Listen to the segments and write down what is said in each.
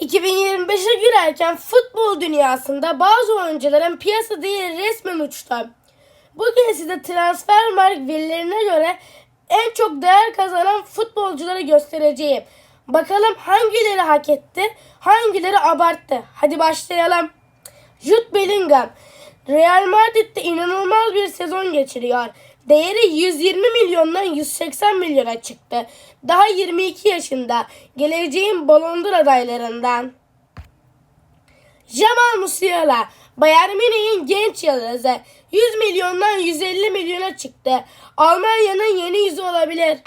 2025'e girerken futbol dünyasında bazı oyuncuların piyasa değeri resmen uçtu. Bugün size Transfermarkt verilerine göre en çok değer kazanan futbolcuları göstereceğim. Bakalım hangileri hak etti, hangileri abarttı. Hadi başlayalım. Jude Bellingham Real Madrid'de inanılmaz bir sezon geçiriyor. Değeri 120 milyondan 180 milyona çıktı. Daha 22 yaşında. Geleceğin Ballon adaylarından. Jamal Musiala Bayern Münih'in genç yıldızı. 100 milyondan 150 milyona çıktı. Almanya'nın yeni yüzü olabilir.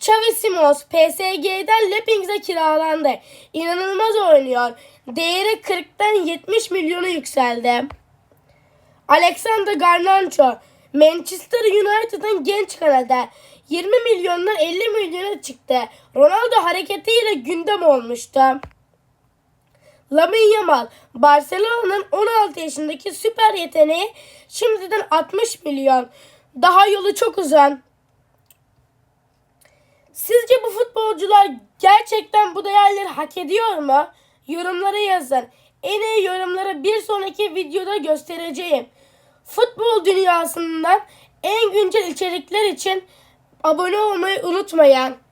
Xavi Simons PSG'den Leipzig'e kiralandı. İnanılmaz oynuyor. Değeri 40'tan 70 milyona yükseldi. Alexander Garnacho Manchester United'ın genç kanadı. 20 milyondan 50 milyona çıktı. Ronaldo hareketiyle gündem olmuştu. Lamine Yamal Barcelona'nın 16 yaşındaki süper yeteneği şimdiden 60 milyon. Daha yolu çok uzun. Sizce bu futbolcular gerçekten bu değerleri hak ediyor mu? Yorumlara yazın. En iyi yorumları bir sonraki videoda göstereceğim. Futbol dünyasından en güncel içerikler için abone olmayı unutmayın.